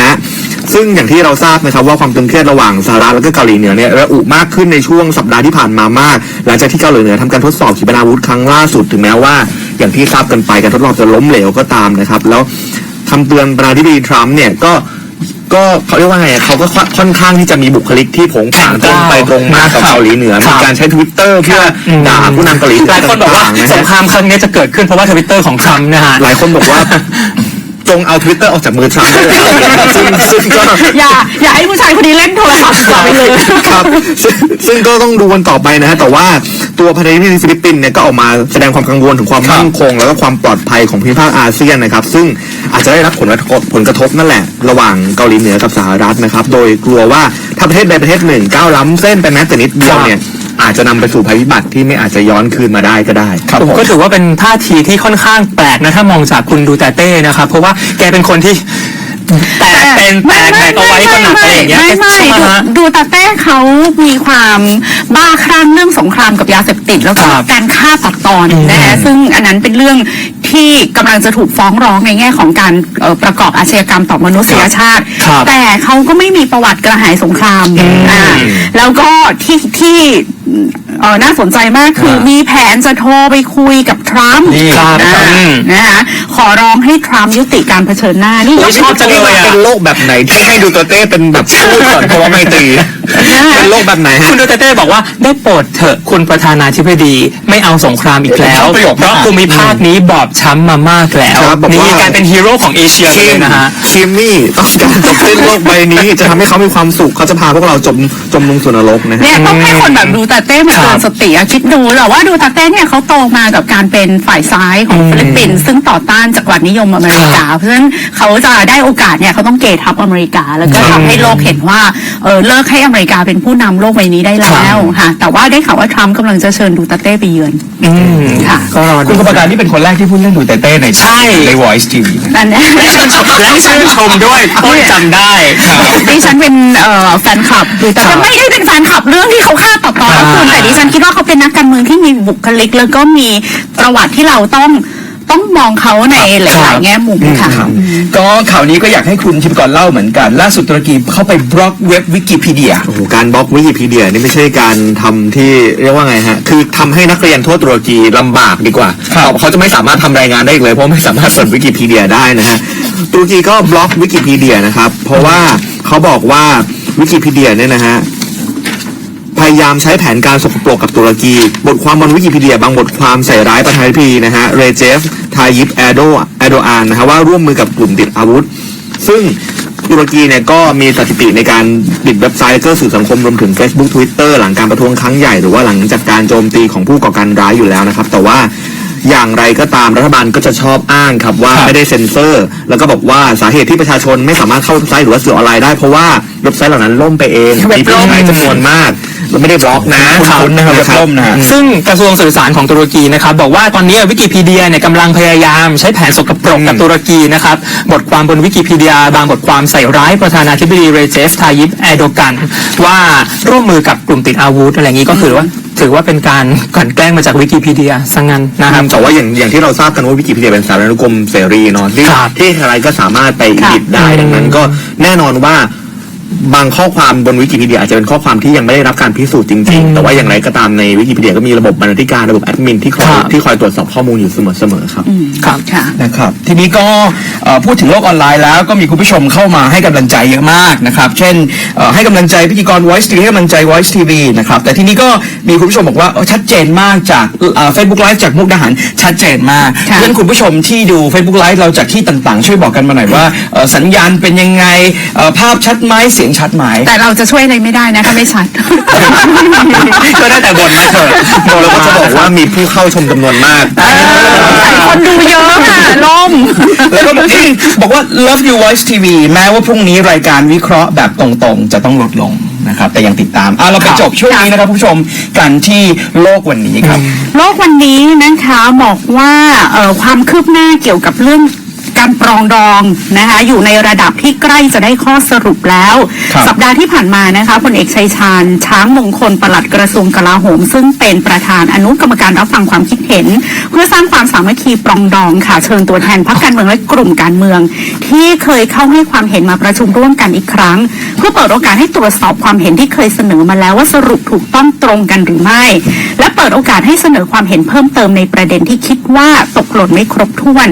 นะซึ่งอย่างที่เราทราบนะครับว่าความตึงเครียดระหว่างสหรัฐและก็เกาหลีเหนือเนี่ยระอุมากขึ้นในช่วงสัปดาห์ที่ผ่านมามาก หลังจากที่เกาหลีเหนือทำการทดสอบขีปนาวุธครั้งล่าสุดถึงแม้ว่าอย่างที่ทราบกันไปการทดลองจะล้มเหลวก็ตามนะครับ แล้วคำเตือนประธานาธิบดีทรัมป์เนี่ยก็ก็เขาเรียกว่าไงอะเขาก็ค่อนข้างที่จะมีบุคลิกที่ผงผางตรงไปตรงมากับเกาหลีเหนือครัมีบการใช้ทวิตเตอร์เพื่อด่าผู้นำเกาหลีเหนืหลายคนบอกว่าต่งๆะฮะสงครามครั้งนี้จะเกิดขึ้นเพราะว่าทวิตเตอร์ของทรัมป์นะฮะหลายคนบอกว่า จงเอาทวิตเตอร์ออกจากมือทรัมป์ได้แล้วซึ่งซึ่งก็อย่าอย่าให้ผู้ชายคนนี้เล่นโทรศัพท์ต่อไปเลยครับซึ่งซึ่งก็ต้องดูกันต่อไปนะฮะแต่ว่าตัวประธานาธิบดีฟิลิปปินส์เนี่ยก็ออกมาแสดงความกังวลถึงความครับมั่นคง แล้วก็ความปลอดภัยของภูมิภาคอาเซียนนะครับ ซึ่งอาจจะได้รับผลกระทบผลกระทบนั่นแหละ ระหว่างเกาหลีเหนือกับสหรัฐนะครับ โดยกลัวว่าถ้าประเทศใดประเทศหนึ่งก้าวล้ำเส้นไปแม้แต่นิดเดียวเนี่ย อาจจะนำไปสู่ภัยพิบัติที่ไม่อาจจะย้อนคืนมาได้ก็ได้ ครับผม ก็ถือว่าเป็นท่าทีที่ค่อนข้างแปลกนะ ถ้ามองจากคุณดูแต่เต้นะครับ เพราะว่าแกเป็นคนที่ แตกเป็นแตกแตกเอาไว้ก็หนักอะไรอย่างเงี้ยไม่ไม่ใช่ไหมดูฮะ ดูตาเต้เขามีความบ้าคลั่งเรื่องสงครามกับยาเสพติด แล้วก็ครับการฆ่าตัดตอนอืมนะคะซึ่งอันนั้นเป็นเรื่อง ที่กำลังจะถูกฟ้องร้องในแง่ของการเอ่อประกอบอาชญากรรมต่อมนุษยชาติ ครับแต่เขาก็ไม่มีประวัติกระหายสงครามอ่าแล้วก็ที่ที่เอ่อน่าสนใจมากคือครับมีแผนจะโทรไปคุยกับทรัมป์นี่ครับอ่าอืม นะคะขอร้องให้ทรัมป์ยุติการเผชิญหน้านี่ โอ้ยชอบจังเลยอะ เป็นโลกแบบไหนที่ให้ดูเตอร์เต้เป็นแบบพูดก่อนเพราะว่าไม่ตรี เป็นโลกแบบไหนฮะคุณดูแต่เต้บอกว่าได้โปรดเถอะคุณประธานาธิบดีไม่เอาสงครามอีกแล้วชอบประโยคเพราะมากภูมิภาคนี้บอบช้ำมามากแล้วครับบอกว่านี่กลายเป็นฮีโร่ของเอเชียเลยนะฮะคิมมี่ต้องการจะเป็นโลกใบนี้จะทำให้เขามีความสุขเขาจะพาพวกเราจมจมลงสู่นรกนะฮะเนี่ยต้องให้คนแบบดูตาเต้มาครัเตืบอนสติอะคิดดูแต่ว่าดูตาเต้เนี่ยเขาโตมากับการเป็นฝ่ายซ้ายของฟิลิปปินส์ซึ่งต่อต้านจักรวรรดินิยมอเมริกา เพราะฉะนั้นเขาจะได้โอกาสเนี่ยเขาต้องเกทับอเมริกา แล้วก็ทำให้โลกเห็นว่าเออเลิกให้อเมริกาเป็นผู้นำโลกใบนี้ได้แล้วค่ะ แต่ว่าได้ข่าวว่าทรัมป์กำลังจะเชิญดูตาเต้ไปเยือนอืมค่ะ ก็รอคุดูณกรรมการนี่เป็นคนแรกที่พูดเรื่องดูเตเต้ในใช่ ใน Voice TV นะนั่นแหละและชื่นชมและชื่นชมด้วยต้นจำได้ ดิฉันเป็นเอ่อแฟนคลับดูแต่ว่าไม่ได้เป็นแฟนคลับเรื่องที่เขาฆ่าตัดตอนแล้วคุณแต่ดิฉันคิดว่าเขาเป็นนักการเมืองที่มีบุคลิกแล้วก็มีประวัติที่เราต้อง ต้องมองเขาในหลายๆแง่มุมค่ะ ก็ข่าวนี้ก็อยากให้คุณชิปกรเล่าเหมือนกัน ล่าสุดตุรกีเข้าไปบล็อกเว็บวิกิพีเดียโอ้โหการบล็อกวิกิพีเดียนี่ไม่ใช่การทำที่เรียกว่าไงฮะ คือทำให้นักเรียนทั่วตุรกีลำบากดีกว่าครับเขาจะไม่สามารถทำรายงานได้อีกเลยเพราะไม่สามารถเสิร์ชวิกิพีเดียได้นะฮะตุรกีก็บล็อกวิกิพีเดียนะครับ เพราะว่าเขาบอกว่าวิกิพีเดียเนี่ยนะฮะ พยายามใช้แผนการสกปรกกับตุรกี บทความบนวิกิพีเดียบางบทความใส่ร้ายประธานาธิบดีนะฮะเรเจฟทายิปแอโดแอโดอานนะฮะว่าร่วมมือกับกลุ่มติดอาวุธ ซึ่งตุรกีเนี่ยก็มีสถิติในการปิดเว็บไซต์แล้วก็สื่อสังคมรวมถึง Facebook Twitter หลังการประท้วงครั้งใหญ่หรือว่าหลังจากการโจมตีของผู้ก่อการร้ายอยู่แล้วนะครับ แต่ว่าอย่างไรก็ตามรัฐบาลก็จะชอบอ้างครับว่าครับไม่ได้เซ็นเซอร์ แล้วก็บอกว่าสาเหตุที่ประชาชนไม่สามารถเข้าเว็บไซต์หรือว่าสื่อออนไลน์ได้เพราะว่าเว็บไซต์เหล่านั้นล่มไปเองเว็บมีล่ผู้มใช้จำนวนมากแล้ว ไม่ได้บล็อกนะคุ้นๆนะครับเว็บล่มนะฮะ ซึ่งกระทรวงสื่อสารของตุรกีนะครับบอกว่าตอนนี้วิกิพีเดียเนี่ยกำลังพยายามใช้แผนสกปรกกับตุรกีนะครับบทความบนวิกิพีเดีย บางบทความใส่ร้ายประธานาธิบดีเรเจฟทายิปแอร์โดกัน ว่าร่วมมือกับกลุ่มติดอาวุธอะไรอย่างนี้ก็คือว่า ถือว่าเป็นการกลั่นแกล้งมาจากวิกิพีเดียสังงั้นนะครับ แต่ว่าอย่างอย่างที่เราทราบกันว่าวิกิพีเดียเป็นสารานุกรมเสรีเนาะที่ครับที่ใครก็สามารถไปค่ะอิดได้อืมดังนั้นก็แน่นอนว่า บางข้อความบนวิกิพีเดียอาจจะเป็นข้อความที่ยังไม่ได้รับการพิสูจน์จริงๆ แต่ว่าอย่างไรก็ตามในวิกิพีเดียก็มีระบบบรรณาธิการระบบแอดมินที่คอยครับ ที่คอยตรวจสอบข้อมูลอยู่เสมอๆครับครับค่ะ นะครับทีนี้ก็เอ่อพูดถึงโลกออนไลน์แล้วก็มีคุณผู้ชมเข้ามาให้กำลังใจเยอะมากนะครับ เช่นเอ่อให้กำลังใจพิธีกร Voice TV ให้กำลังใจ Voice TV นะครับแต่ทีนี้ก็มีคุณผู้ชมบอกว่าเออชัดเจนมากจากเฟซบุ๊กไลฟ์จากมุกดาหารชัดเจนมากค่ะฉะนั้นคุณผู้ชมที่ดู Facebook Live เราจากที่ต่างๆ ช่วยบอกกันมาหน่อยว่าเอ่อสัญญาณเป็นยังไงเอ่อภาพชัดไหมเสียงชัดไหมแต่เราจะช่วยอะไรไม่ได้นะคะไม่ชัด ก็ได้แต่บ่นมาเถอะบ่นเราก็มาจะบอกว่ามีผู้เข้าชมจำนวนมากคนดูเยอะค่ะล่มแล้วก็บอกเอ้ยบอกว่า Love You Voice TV แม้ว่าพรุ่งนี้รายการวิเคราะห์แบบตรงๆ จะต้องลดลงนะครับ แต่ยังติดตามอะเราไปจบช่วงนี้นะครับผู้ชมกันที่โลกวันนี้ครับ โลกวันนี้นะคะบอกว่าเอ่อความคืบหน้าเกี่ยวกับเรื่อง กการปรองดองนะคะอยู่ในระดับที่ใกล้จะได้ข้อสรุปแล้วครับสัปดาห์ที่ผ่านมานะคะพลเอกชัยชาญ ช้างมงคลปลัดกระทรวงกลาโหม ซึ่งเป็นประธานอนุกรรมการรับฟังความคิดเห็น เพื่อสร้างความสามัคคีปรองดองค่ะเชิญตัวแทนพรรคการเมืองและกลุ่มการเมือง ที่เคยเข้าให้ความเห็นมาประชุมร่วมกันอีกครั้ง เพื่อเปิดโอกาสให้ตรวจสอบความเห็นที่เคยเสนอมาแล้วว่าสรุปถูกต้องตรงกันหรือไม่ และเปิดโอกาสให้เสนอความเห็นเพิ่มเติมในประเด็นที่คิดว่าตกหล่นไม่ครบถ้วน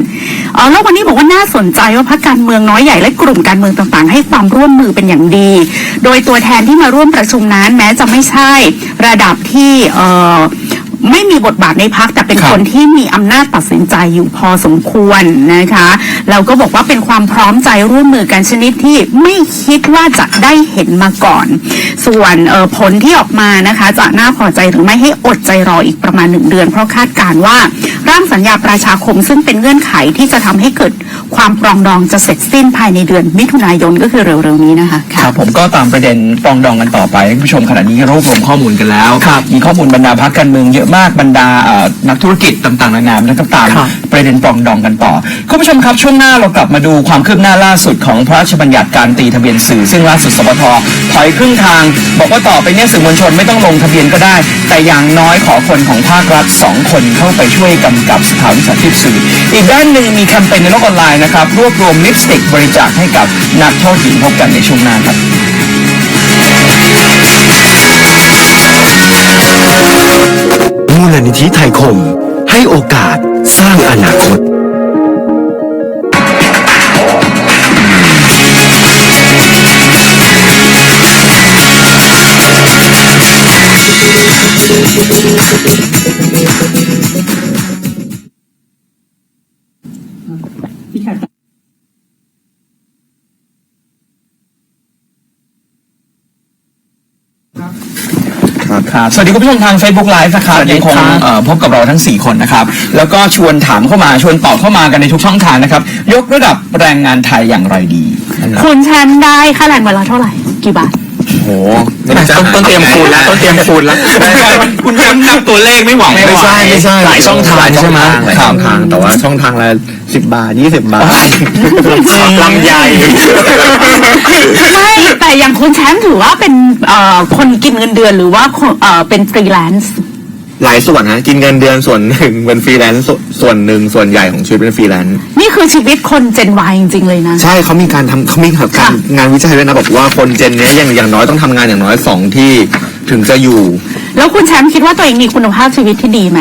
เออแล้ววันนี้บอกว่าน่าสนใจว่าพรรคการเมืองน้อยใหญ่และกลุ่มการเมืองต่างๆ ให้ความร่วมมือเป็นอย่างดี โดยตัวแทนที่มาร่วมประชุมนั้นแม้จะไม่ใช่ระดับที่เออ ไม่มีบทบาทในพักแต่เป็นครับคนที่มีอำนาจตัดสินใจอยู่พอสมควรนะคะแล้วก็บอกว่าเป็นความพร้อมใจร่วมมือกันชนิดที่ไม่คิดว่าจะได้เห็นมาก่อน ส่วนเอ่อผลที่ออกมานะคะ จะน่าพอใจหรือไม่ให้อดใจรออีกประมาณหนึ่งเดือน เพราะคาดการณ์ว่า ร่างสัญญาประชาคม ซึ่งเป็นเงื่อนไขที่จะทำให้เกิดความปรองดองจะเสร็จสิ้นภายในเดือนมิถุนายนก็คือเร็วๆนี้นะคะครับผมก็ตามประเด็นปรองดองกันต่อไปคุณผู้ชมขณะนี้รวบรวมข้อมูลกันแล้วครับมีข้อมูลบรรดาพักการเมืองเยอะมากบรรดาเอ่อนักธุรกิจต่างๆนานาแล้วก็ตามครับประเด็นปรองดองกันต่อคุณผู้ชมครับช่วงหน้าเรากลับมาดูความคืบหน้าล่าสุดของพระราชบัญญัติการตีทะเบียนสื่อซึ่งล่าสุดสปทถอยครึ่งทาง บอกว่าต่อไปเนี่ยสื่อมวลชนไม่ต้องลงทะเบียนก็ได้ แต่อย่างน้อยขอคนของภาครัฐสองคนเข้าไปช่วยกำกับสถาวิชาชีพสื่อ อีกด้านหนึ่งมีแคมเปญในโลกออนไลน์นะครับ รวบรวมลิปสติกบริจาคให้กับนักโทษหญิงพบกันในช่วงหน้าครับมูลนิธิไทยคม ให้โอกาสสร้างอนาคต ครับ สวัสดีคุณผู้ชมทาง Facebook Live นะครับสวัสดียังคงครับเอ่อพบกับเราทั้ง 4 คนนะครับ แล้วก็ชวนถามเข้ามาชวนตอบเข้ามากันในทุกช่องทางนะครับ ยกระดับแรงงานไทยอย่างไรดี คุณแชมป์ได้ค่าแรงวันละเท่าไหร่ กี่บาท โอ้โหต้นต้นเตรียมคูณแล้วต้นเตรียมคูณแล้วคุณจำนับตัวเลขไม่ไหวไม่ใช่ไม่ใช่หลายช่องทางหลายช่องใช่ไหมทางหลายช่องทางแต่ว่าช่องทางละสิบบาทยี่สิบบาทลำใหญ่ไม่แต่อย่างคุณแชมป์ถือว่าเป็นเอ่อคนกินเงินเดือนหรือว่าคนเอ่อเป็นฟรีแลนซ์ หลายส่วนฮะกินเงินเดือนส่วนหนึ่งเป็นฟรีแลนซ์ส่วนส่วนหนึ่งส่วนใหญ่ของชีวิตเป็นฟรีแลนซ์นี่คือชีวิตคนเจนวจริง ๆ เลยนะ ใช่เขามีการทำเขามีการค่ะงานวิจัยด้วยนะบอกว่าคนเจนเนี้ยอย่างอย่างน้อยต้องทำงานอย่างน้อยสองที่ถึงจะอยู่ แล้วคุณแชมป์คิดว่าตัวเองมีคุณภาพชีวิตที่ดีไหม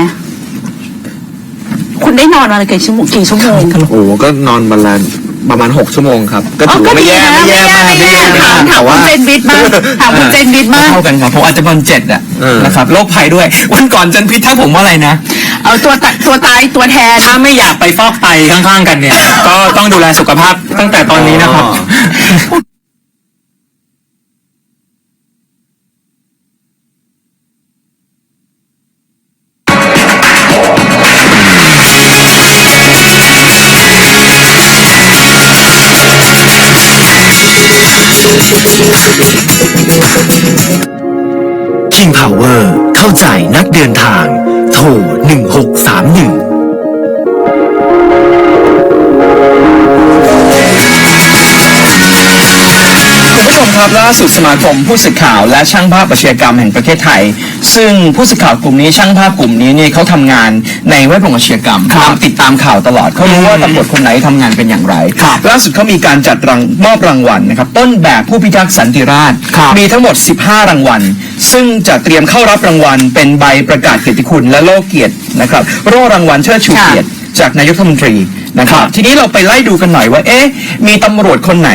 คุณได้นอนวันละกี่ชั่วโมงกี่ชั่วโมง โอ้โหก็นอนวันละ ประมาณหกชั่วโมงครับ ก็อ๋อถือก็ว่าไม่ดีแย่นะไม่แย่มากไม่ไม่แย่แย่ถามมากถามแต่คุว่า ณเจนบิดบ้างถามคุณเจนบิดบ้างเท่ากันครับผมอาจจะประมาณเจ็ดอะเออ นะครับโรคภัยด้วย วันก่อนจันพิษทักผมว่าอะไรนะ เอาตัวตะตัวตายตัวแทน ถ้าไม่อยากไปฟอกไตข้างๆกันเนี่ย ก็ต้องดูแลสุขภาพตั้งแต่ตอนนี้นะครับ King Power เข้าใจนักเดินทาง โทร 1631 ผู้ชมครับล่าสุดสมาคมผู้สื่อข่าวและช่างภาพอาชญากรรมแห่งประเทศไทย ซึ่งผู้สื่อข่าวกลุ่มนี้ช่างภาพกลุ่มนี้เนี่ยเขาทำงานในแวดวงอาชญากรรมครับตามติดตามข่าวตลอดเขารู้ว่าตำรวจคนไหนทำงานเป็นอย่างไรครับล่าสุดเขามีการจัดรางมอบรางวัลนะครับต้นแบบผู้พิทักษ์สันติราษฎร์ครับมีทั้งหมด 15 รางวัล ซึ่งจะเตรียมเข้ารับรางวัล เป็นใบประกาศเกียรติคุณและโล่เกียรตินะครับโล่รางวัลเชิดชูเกียรติจากนายกรัฐมนตรีนะครับทีนี้เราไปไล่ดูกันหน่อยว่าเอ๊ะมีตำรวจคนไหน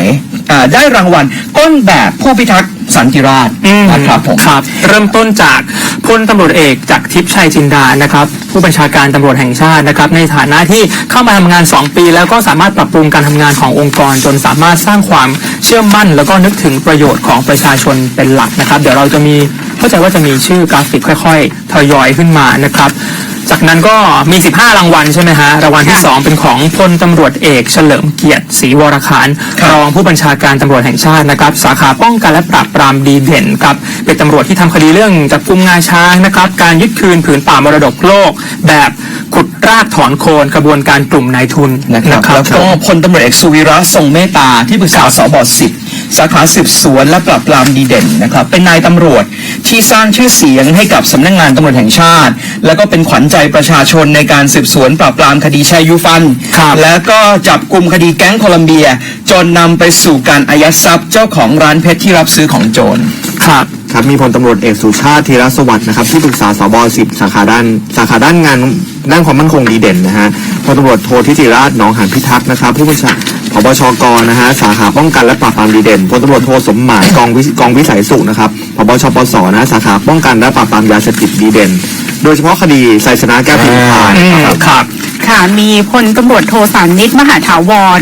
อ่าได้รางวัลต้นแบบผู้พิทักษ์สันติราษฎร์อืมนะครับผม ครับ เริ่มต้นจากพลตำรวจเอกจากทิพย์ชัยจินดานะครับ ผู้บัญชาการตำรวจแห่งชาตินะครับ ในฐานะที่เข้ามาทำงาน 2 ปี แล้วก็สามารถปรับปรุงการทำงานขององค์กร จนสามารถสร้างความเชื่อมั่น แล้วก็นึกถึงประโยชน์ของประชาชนเป็นหลักนะครับ เดี๋ยวเราจะมีเข้าใจว่าจะมีชื่อกราฟิกค่อย ๆ ทยอยขึ้นมานะครับ จากนั้นก็มี 15 รางวัลใช่ไหมฮะ รางวัลที่ 2 เป็นของพลตำรวจเอกเฉลิมเกียรติศรีวรคารครับรองผู้บัญชาการตำรวจแห่งชาตินะครับ สาขาป้องกันและปราบปรามดีเด่นครับเป็นตำรวจที่ทำคดีเรื่องจับกุมงาช้างนะครับ การยึดคืนผืนป่ามรดกโลก แบบขุดรากถอนโคนกระบวนการกลุ่มนายทุนนะครับ แล้วก็พลตำรวจเอกสุวิระทรงเมตตาที่ปรึกษาสบสิบ สาขาสืบสวนและปราบปรามดีเด่นนะครับ เป็นนายตำรวจที่สร้างชื่อเสียงให้กับสำนักงานตำรวจแห่งชาติ แล้วก็เป็นขวัญใจประชาชนในการสืบสวนปราบปรามคดีแชร์ยูฟันครับแล้วก็จับกลุ่มคดีแก๊งโคลัมเบีย จนนำไปสู่การอายัดทรัพย์เจ้าของร้านเพชรที่รับซื้อของโจรครับครับมีพลตำรวจเอกสุชาติธีรสวัสดิ์นะครับที่ปรึกษาสบสิบสาขาด้านสาขาด้านงานด้านความมั่นคงดีเด่นนะฮะพลตำรวจโททิติราชหนองหานพิทักษ์นะครับผู้บัญชา พบชกนะฮะสาขาป้องกันและปราบปรามดีเด่นพลตำรวจโทสมหมายกองวิกองวิสัยสุขนะครับพบชปสนะฮะสาขาป้องกันและปราบปรามยาเสพติดดีเด่น โดยเฉพาะคดีไซสนาแก้วพิมพานอืมนะครับครับ ค่ะ มีพลตำรวจโทสานิตมหาถาวร